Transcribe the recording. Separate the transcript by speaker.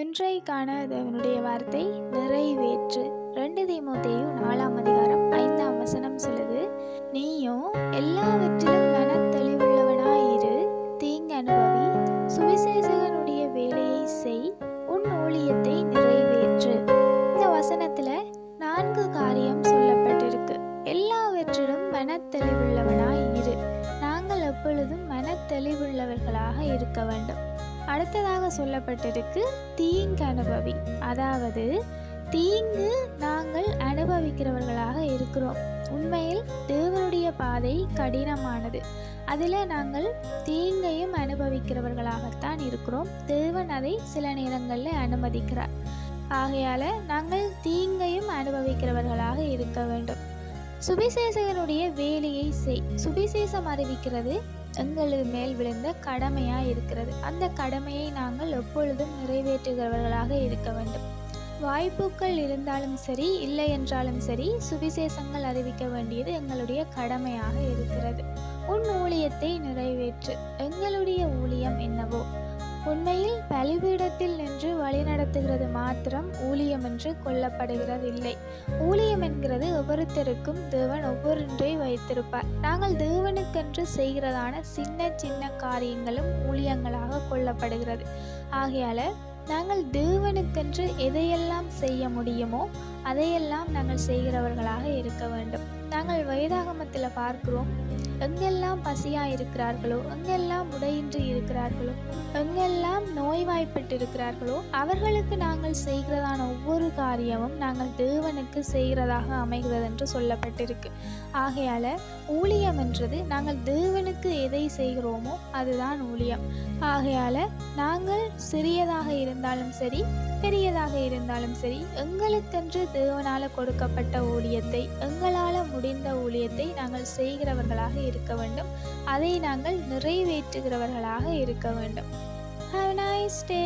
Speaker 1: இன்றைக்கான தேவனுடைய வார்த்தை நிறைவேற்று. ரெண்டு தீமோத்தையும் நாலாம் அதிகாரம் ஐந்தாம் வசனம் சொல்லுது நீயும் எல்லாவற்றிலும் மனத்தெளிவுள்ளவனாயிரு. தீங்கு அனுபவி சுவிசேஷகனுடைய வேலையை செய். உன் ஊழியத்தை நிறைவேற்று. இந்த வசனத்துல நான்கு காரியம் சொல்லப்பட்டிருக்கு. எல்லாவற்றிலும் மனத்தெளிவுள்ளவனாய் இரு நாங்கள் எப்பொழுதும் மனத்தெளிவுள்ளவர்களாக இருக்க வேண்டும். அடுத்ததாக சொல்லப்பட்டிருக்கு தீங்கு அனுபவி அதாவது தீங்கு நாங்கள் அனுபவிக்கிறவர்களாக இருக்கிறோம். உண்மையில் தேவனுடைய பாதை கடினமானது. அதில் நாங்கள் தீங்கையும் அனுபவிக்கிறவர்களாகத்தான் இருக்கிறோம். தேவன் அதை சில நேரங்களில் அனுமதிக்கிறார். ஆகையால் நாங்கள் தீங்கையும் அனுபவிக்கிறவர்களாக இருக்க வேண்டும். சுபிசேஷகனுடைய வேலையை செய். சுபிசேஷம் அறிவிக்கிறது எங்களது மேல் விழுந்த கடமையாக இருக்கிறது. அந்த கடமையை நாங்கள் எப்பொழுதும் நிறைவேற்றுகிறவர்களாக இருக்க வேண்டும். வாய்ப்புகள் இருந்தாலும் சரி இல்லை என்றாலும் சரி சுவிசேஷங்கள் அறிவிக்க வேண்டியது எங்களுடைய கடமையாக இருக்கிறது. உன் ஊழியத்தை நிறைவேற்று. எங்களுடைய ஊழியம் என்னவோ? உண்மையில் பலிபீடத்தில் நின்று வழிநடத்துகிறது மாத்திரம் ஊழியம் என்று கொல்லப்படுகிறது இல்லை ஊழியம் என்கிறது ஒவ்வொருத்தருக்கும் தேவன் ஒவ்வொன்றை வைத்திருப்பார். நாங்கள் தேவனுக்கென்று செய்கிறதான சின்ன சின்ன காரியங்களும் ஊழியங்களாக கொள்ளப்படுகிறது ஆகையால நாங்கள் தேவனுக்கென்று எதையெல்லாம் செய்ய முடியுமோ அதையெல்லாம் நாங்கள் செய்கிறவர்களாக இருக்க வேண்டும். நாங்கள் வேதாகமத்தில் பார்க்கிறோம். எங்கெல்லாம் பசியாக இருக்கிறார்களோ எங்கெல்லாம் உடையின்றி இருக்கிறார்களோ எங்கெல்லாம் நோய்வாய்ப்பட்டு இருக்கிறார்களோ அவர்களுக்கு நாங்கள் செய்கிறதான ஒவ்வொரு காரியமும் நாங்கள் தேவனுக்கு செய்கிறதாக அமைகிறது என்று சொல்லப்பட்டிருக்கு. ஆகையால் ஊழியம் என்றது நாங்கள் தேவனுக்கு எதை செய்கிறோமோ அதுதான் ஊழியம். ஆகையால் நாங்கள் சிறியதாக இருந்தாலும் சரி பெரியதாக இருந்தாலும் சரி எங்களுக்கென்று தேவனால் கொடுக்கப்பட்ட ஊழியத்தை எங்களால் முடிந்த ஊழியத்தை நாங்கள் செய்கிறவர்களாக இருக்க வேண்டும். அதை நாங்கள் நிறைவேற்றுகிறவர்களாக இருக்க வேண்டும். Have nice day